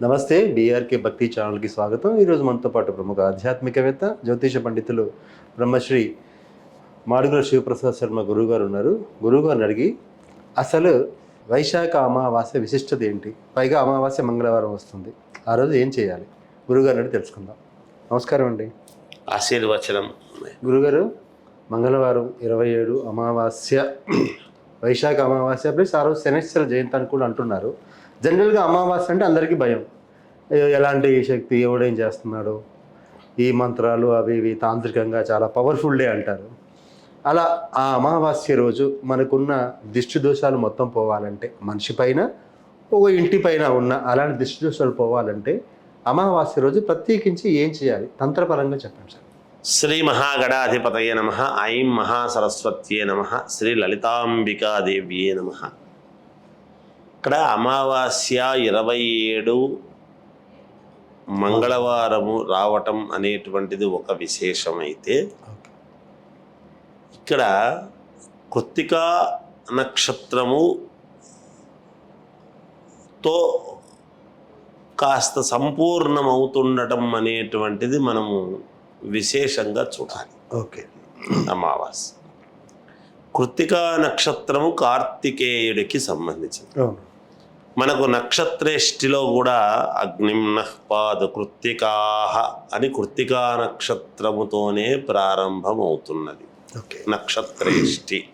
నమస్తే బీఆర్కే భక్తి ఛానల్కి స్వాగతం. ఈరోజు మనతో పాటు ప్రముఖ ఆధ్యాత్మికవేత్త జ్యోతిష పండితులు బ్రహ్మశ్రీ మాడుగుల శివప్రసాద్ శర్మ గురువుగారు ఉన్నారు. గురువుగారిని అడిగి అసలు వైశాఖ అమావాస్య విశిష్టత ఏంటి? పైగా అమావాస్య మంగళవారం వస్తుంది. ఆ రోజు ఏం చేయాలి? గురువుగారిని అడిగి తెలుసుకుందాం. నమస్కారం అండి. ఆశీర్వచనం. గురుగారు మంగళవారం ఇరవై ఏడు అమావాస్య వైశాఖ అమావాస్య ప్లస్ ఆ రోజు శనేశ్వర జయంతి అని కూడా అంటున్నారు. జనరల్గా అమావాస్య అంటే అందరికీ భయం. ఎలాంటి శక్తి ఎవడేం చేస్తున్నాడు? ఈ మంత్రాలు అవి ఇవి తాంత్రికంగా చాలా పవర్ఫుల్ డే అంటారు. అలా ఆ అమావాస్య రోజు మనకున్న దిష్టి దోషాలు మొత్తం పోవాలంటే మనిషి పైన ఒక ఇంటి పైన ఉన్న అలాంటి దిష్టి దోషాలు పోవాలంటే అమావాస్య రోజు ప్రత్యేకించి ఏం చేయాలి? తంత్రపరంగా చెప్పండి సార్. శ్రీ మహాగణాధిపతయ నమ ఐం మహాసరస్వత్యే నమ శ్రీ లలితాంబికాదేవ్యే నమ. ఇక్కడ అమావాస్య ఇరవై ఏడు మంగళవారము రావటం అనేటువంటిది ఒక విశేషమైతే ఇక్కడ కృత్తికా నక్షత్రము తో కాస్త సంపూర్ణమవుతుండటం అనేటువంటిది మనము విశేషంగా చూడాలి. ఓకే. అమావాస్య. కృత్తికా నక్షత్రము కార్తికేయుడికి సంబంధించింది మనకు నక్షత్రేష్టిలో కూడా అగ్నిమ్న పాద కృత్తికాహ అని కృత్తికా నక్షత్రముతోనే ప్రారంభమవుతున్నది. ఓకే. నక్షత్రేష్టి.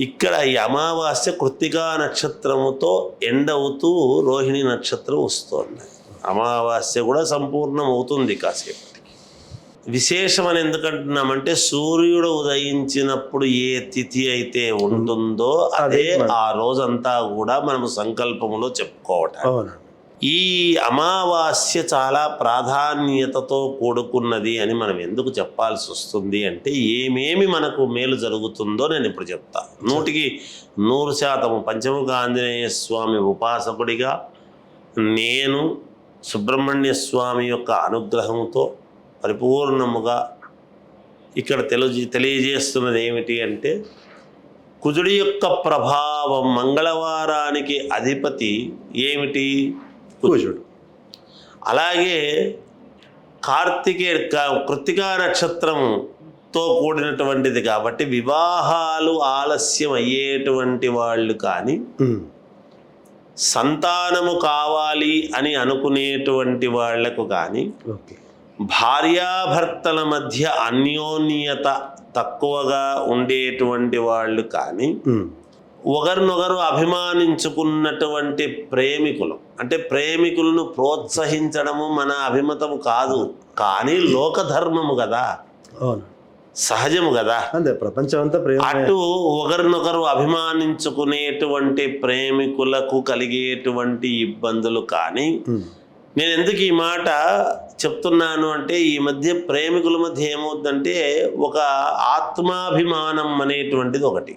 ఇక్కడ ఈ అమావాస్య కృత్తికా నక్షత్రముతో ఎండ్ అవుతూ రోహిణి నక్షత్రం వస్తోంది. అమావాస్య కూడా సంపూర్ణం అవుతుంది కాసేపటికి విశేషం అని ఎందుకంటున్నామంటే సూర్యుడు ఉదయించినప్పుడు ఏ తిథి అయితే ఉంటుందో అదే ఆ రోజంతా కూడా మనము సంకల్పములో చెప్పుకోవటం ఈ అమావాస్య చాలా ప్రాధాన్యతతో కూడుకున్నది అని మనం ఎందుకు చెప్పాల్సి వస్తుంది అంటే ఏమేమి మనకు మేలు జరుగుతుందో నేను ఇప్పుడు చెప్తా. నూటికి నూరు శాతం పంచముఖ ఆంజనేయ స్వామి ఉపాసకుడిగా నేను సుబ్రహ్మణ్య స్వామి యొక్క అనుగ్రహంతో పరిపూర్ణముగా ఇక్కడ తెలియ తెలియజేస్తున్నది ఏమిటి అంటే కుజుడి యొక్క ప్రభావం మంగళవారానికి అధిపతి ఏమిటి? కూచుడు అలాగే కార్తికే క- కృత్తికా నక్షత్రంతో కూడినటువంటిది కాబట్టి వివాహాలు ఆలస్యం అయ్యేటువంటి వాళ్ళు కానీ సంతానము కావాలి అని అనుకునేటువంటి వాళ్ళకు కానీ ఓకే. భార్యాభర్తల మధ్య అన్యోన్యత తక్కువగా ఉండేటువంటి వాళ్ళు కానీ ఒకరినొకరు అభిమానించుకున్నటువంటి ప్రేమికులు. అంటే ప్రేమికులను ప్రోత్సహించడము మన అభిమతము కాదు. కానీ లోకధర్మము కదా. అవును. సహజము కదా. అంతే ప్రపంచం అంతా ప్రేమ. అటు ఒకరినొకరు అభిమానించుకునేటువంటి ప్రేమికులకు కలిగేటువంటి ఇబ్బందులు కానీ నేను ఎందుకు ఈ మాట చెప్తున్నాను అంటే ఈ మధ్య ప్రేమికుల మధ్య ఏమవుతుందంటే ఒక ఆత్మాభిమానం అనేటువంటిది ఒకటి.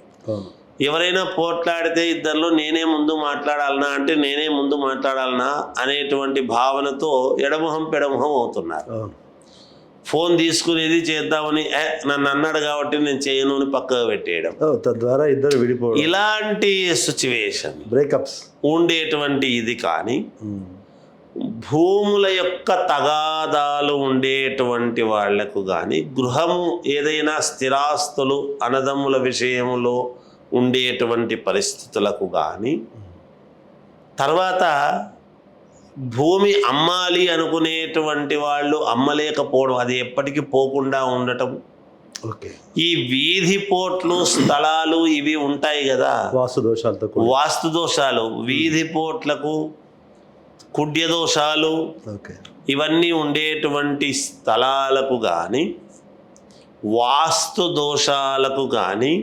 ఎవరైనా పోట్లాడితే ఇద్దరిలో నేనే ముందు మాట్లాడాలనా అంటే నేనే ముందు మాట్లాడాలనా అనేటువంటి భావనతో ఎడమొహం పెడమొహం అవుతున్నారు. ఫోన్ తీసుకునేది చేద్దామని "ఏ, నన్ను అన్నాడు కాబట్టి నేను చేయను అని పక్కకు పెట్టేయడం. తద్వారా ఇద్దరు విడిపోవడం. ఇలాంటి సిచ్యువేషన్ బ్రేకప్స్. ఉండేటువంటి ఇది కానీ భూముల యొక్క తగాదాలు ఉండేటువంటి వాళ్ళకు కానీ గృహము ఏదైనా స్థిరాస్తులు అన్నదమ్ముల విషయంలో ఉండేటువంటి పరిస్థితులకు కానీ తర్వాత భూమి అమ్మాలి అనుకునేటువంటి వాళ్ళు అమ్మలేకపోవడం అది ఎప్పటికీ పోకుండా ఉండటం. ఓకే. ఈ వీధి పోట్లు స్థలాలు ఇవి ఉంటాయి కదా. వాస్తు దోషాలతో కూడా వాస్తు దోషాలు వీధి పోట్లకు కుడ్య దోషాలు ఇవన్నీ ఉండేటువంటి స్థలాలకు కానీ వాస్తు దోషాలకు కానీ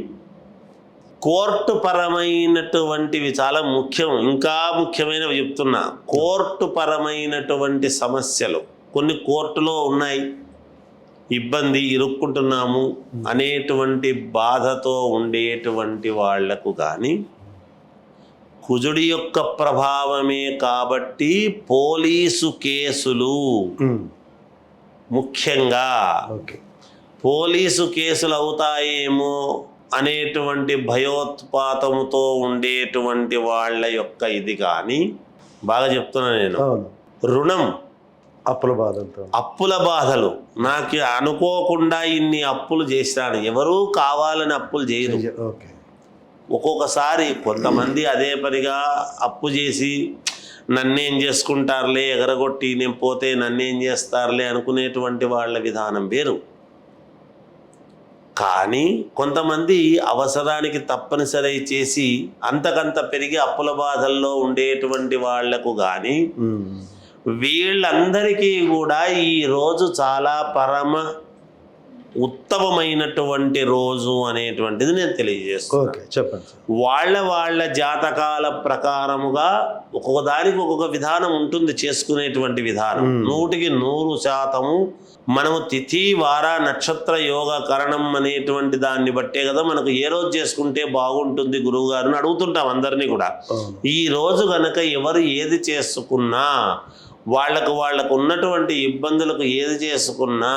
కోర్టు పరమైనటువంటివి చాలా ముఖ్యం ఇంకా ముఖ్యమైనవి చెప్తున్నా. కోర్టు పరమైనటువంటి సమస్యలు కొన్ని కోర్టులో ఉన్నాయి. ఇబ్బంది ఇరుక్కుంటున్నాము అనేటువంటి బాధతో ఉండేటువంటి వాళ్ళకు కానీ కుజుడి యొక్క ప్రభావమే కాబట్టి పోలీసు కేసులు ముఖ్యంగా పోలీసు కేసులు అవుతాయేమో అనేటువంటి భయోత్పాతముతో ఉండేటువంటి వాళ్ళ యొక్క ఇది కానీ బాగా చెప్తున్నా నేను. రుణం. అప్పుల బాధలతో అప్పుల బాధలు. నాకు అనుకోకుండా ఇన్ని అప్పులు చేసినాను. ఎవరూ కావాలని అప్పులు చేయరు. ఓకే. ఒక్కొక్కసారి కొంతమంది అదే పనిగా అప్పు చేసి నన్నేం చేసుకుంటారులే ఎగరగొట్టి నేను పోతే నన్నేం చేస్తారులే అనుకునేటువంటి వాళ్ళ విధానం వేరు కానీ కొంతమంది అవసరానికి తప్పనిసరి చేసి అంతకంత పెరిగి అప్పుల బాధల్లో ఉండేటువంటి వాళ్ళకు కానీ. వీళ్ళందరికీ కూడా ఈ రోజు చాలా పరమ ఉత్తమమైనటువంటి రోజు అనేటువంటిది నేను తెలియజేస్తున్నాను. ఓకే చెప్పండి వాళ్ళ వాళ్ళ జాతకాల ప్రకారముగా ఒక్కొక్క దానికి ఒక్కొక్క విధానం ఉంటుంది చేసుకునేటువంటి విధానం. నూటికి నూరు శాతము మనము తిథి వార నక్షత్ర యోగ కరణం అనేటువంటి దాన్ని బట్టే కదా మనకు ఏ రోజు చేసుకుంటే బాగుంటుంది గురువు గారిని అడుగుతుంటాం అందరినీ కూడా. ఈ రోజు గనక ఎవరు ఏది చేసుకున్నా వాళ్ళకు వాళ్ళకు ఉన్నటువంటి ఇబ్బందులకు ఏది చేసుకున్నా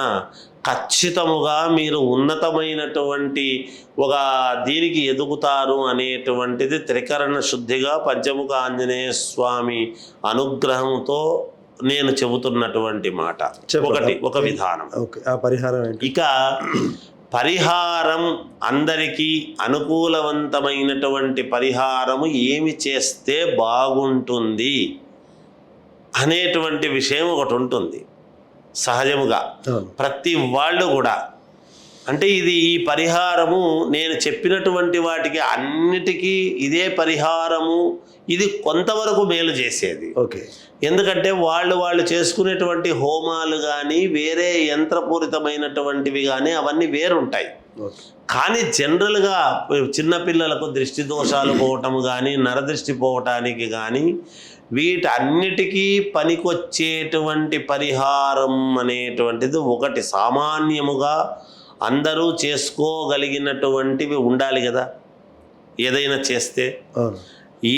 ఖచ్చితముగా మీరు ఉన్నతమైనటువంటి ఒక దీనికి ఎదుగుతారు అనేటువంటిది త్రికరణ శుద్ధిగా పంచముఖ ఆంజనేయ స్వామి అనుగ్రహంతో నేను చెబుతున్నటువంటి మాట. ఒకటి ఒక విధానం. పరిహారం ఇక పరిహారం అందరికీ అనుకూలవంతమైనటువంటి పరిహారము ఏమి చేస్తే బాగుంటుంది అనేటువంటి విషయం ఒకటి ఉంటుంది. సహజముగా. ప్రతి వాళ్ళు కూడా. అంటే ఇది ఈ పరిహారము నేను చెప్పినటువంటి వాటికి అన్నిటికీ ఇదే పరిహారము. ఇది కొంతవరకు మేలు చేసేది. ఓకే. ఎందుకంటే వాళ్ళు వాళ్ళు చేసుకునేటువంటి హోమాలు కానీ వేరే యంత్రపూరితమైనటువంటివి కానీ అవన్నీ వేరుంటాయి. కానీ జనరల్గా చిన్నపిల్లలకు దృష్టి దోషాలు పోవటము కానీ నరదృష్టి పోవటానికి కానీ వీటన్నిటికీ పనికొచ్చేటువంటి పరిహారం అనేటువంటిది ఒకటి సామాన్యముగా అందరూ చేసుకోగలిగినటువంటివి ఉండాలి కదా. ఏదైనా చేస్తే.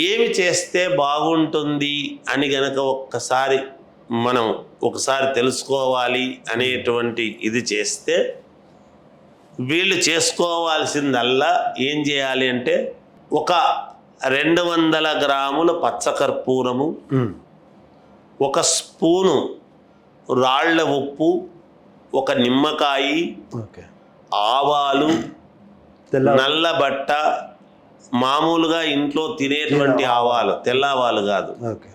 ఏమి చేస్తే బాగుంటుంది అని గనక ఒక్కసారి మనం ఒకసారి తెలుసుకోవాలి అనేటువంటి ఇది చేస్తే వీళ్ళు చేసుకోవాల్సిందల్లా ఏం చేయాలి అంటే ఒక రెండు వందల గ్రాముల పచ్చకర్పూరము. ఒక స్పూను రాళ్ళ ఉప్పు ఒక నిమ్మకాయ ఆవాలు తెల్ల నల్ల బట్ట మామూలుగా ఇంట్లో తినేటువంటి ఆవాలు తెల్ల ఆవాలు కాదు ఓకే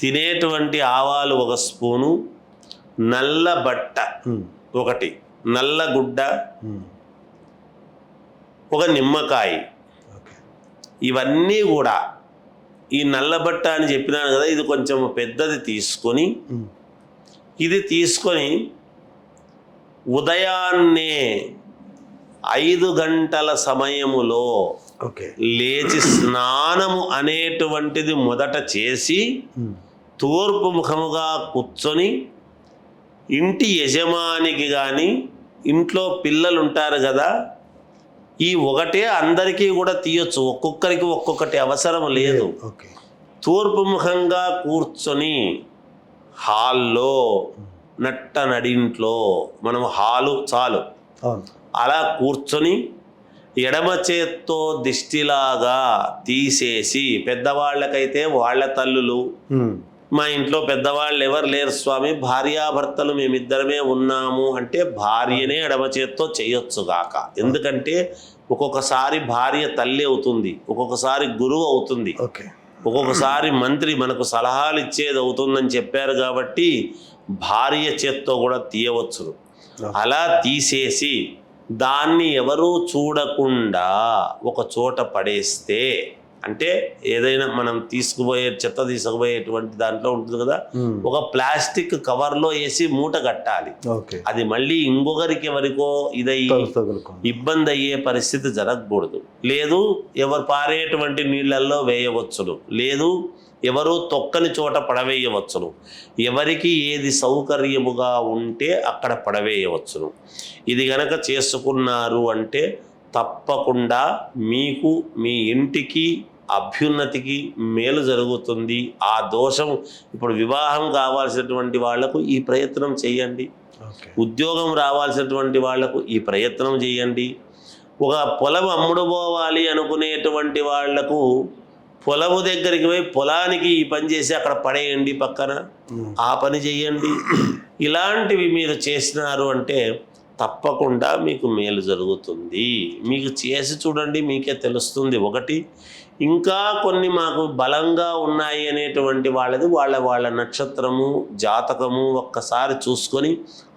తినేటువంటి ఆవాలు ఒక స్పూను నల్ల బట్ట. ఒకటి నల్ల గుడ్డ. ఒక నిమ్మకాయ ఇవన్నీ కూడా ఈ నల్ల బట్ట అని చెప్పినాను కదా ఇది కొంచెం పెద్దది తీసుకొని. ఇది తీసుకొని ఉదయాన్నే ఐదు గంటల సమయములో లేచి స్నానము అనేటువంటిది మొదట చేసి. తూర్పు ముఖముగా కూర్చొని ఇంటి యజమానికి కానీ ఇంట్లో పిల్లలు ఉంటారు కదా ఈ ఒకటే అందరికీ కూడా తీయొచ్చు. ఒక్కొక్కరికి ఒక్కొక్కటి అవసరం లేదు. తూర్పు ముఖంగా కూర్చొని హాల్లో నట్ట నడింట్లో మనం హాలు చాలు. అలా కూర్చొని ఎడమ చేత్తో దిష్టిలాగా తీసేసి పెద్దవాళ్ళకైతే వాళ్ళ తల్లులు. మా ఇంట్లో పెద్దవాళ్ళు ఎవరు లేరు స్వామి భార్యాభర్తలు మేమిద్దరమే ఉన్నాము అంటే భార్యనే ఎడమ చేత్తో చేయొచ్చు గాక. ఎందుకంటే ఒక్కొక్కసారి భార్య తల్లి అవుతుంది ఒక్కొక్కసారి గురువు అవుతుంది. ఓకే. ఒక్కొక్కసారి మంత్రి మనకు సలహాలు ఇచ్చేది అవుతుందని చెప్పారు కాబట్టి భార్య చేత్తో కూడా తీయవచ్చు. అలా తీసేసి దాన్ని ఎవరూ చూడకుండా ఒక చోట పడేస్తే అంటే ఏదైనా మనం తీసుకుపోయే చెత్త తీసుకుపోయేటువంటి దాంట్లో ఉంటుంది కదా. ఒక ప్లాస్టిక్ కవర్లో వేసి మూట కట్టాలి. అది మళ్ళీ ఇంకొకరికి ఎవరికో ఇదయ్యి తగులుకో ఇబ్బంది అయ్యే పరిస్థితి జరగకూడదు. లేదు ఎవరు పారేటువంటి నీళ్ళల్లో వేయవచ్చును. లేదు ఎవరు తొక్కని చోట పడవేయవచ్చును. ఎవరికి ఏది సౌకర్యముగా ఉంటే అక్కడ పడవేయవచ్చును. ఇది గనక చేసుకున్నారు అంటే తప్పకుండా మీకు మీ ఇంటికి అభ్యున్నతికి మేలు జరుగుతుంది. ఆ దోషం ఇప్పుడు వివాహం కావాల్సినటువంటి వాళ్ళకు ఈ ప్రయత్నం చేయండి. ఉద్యోగం రావాల్సినటువంటి వాళ్ళకు ఈ ప్రయత్నం చేయండి. ఒక పొలం అమ్ముడు పోవాలి అనుకునేటువంటి వాళ్ళకు పొలము దగ్గరికి పోయి పొలానికి ఈ పని చేసి అక్కడ పడేయండి పక్కన. ఆ పని చేయండి. ఇలాంటివి మీరు చేసినారు అంటే తప్పకుండా మీకు మేలు జరుగుతుంది. మీకు చేసి చూడండి మీకే తెలుస్తుంది. ఒకటి ఇంకా కొన్ని మాకు బలంగా ఉన్నాయి అనేటువంటి వాళ్ళది వాళ్ళ వాళ్ళ నక్షత్రము జాతకము ఒక్కసారి చూసుకొని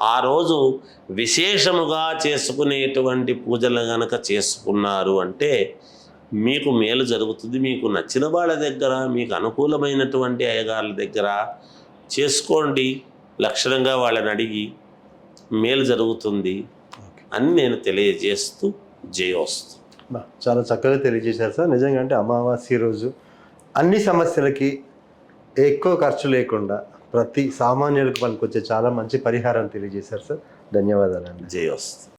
ఆ రోజు విశేషముగా చేసుకునేటువంటి పూజలు గనక చేసుకున్నారు అంటే మీకు మేలు జరుగుతుంది. మీకు నచ్చిన వాళ్ళ దగ్గర మీకు అనుకూలమైనటువంటి అయ్యగారుల దగ్గర చేసుకోండి. లక్షణంగా వాళ్ళని అడిగి మేలు జరుగుతుంది అని నేను తెలియజేస్తూ జయోస్తు. చాలా చక్కగా తెలియజేశారు సార్. నిజంగా అంటే అమావాస్య రోజు అన్ని సమస్యలకి ఎక్కువ ఖర్చు లేకుండా ప్రతి సామాన్యులకు పనికొచ్చే చాలా మంచి పరిహారం తెలియజేశారు సార్. ధన్యవాదాలండి. జయోస్తు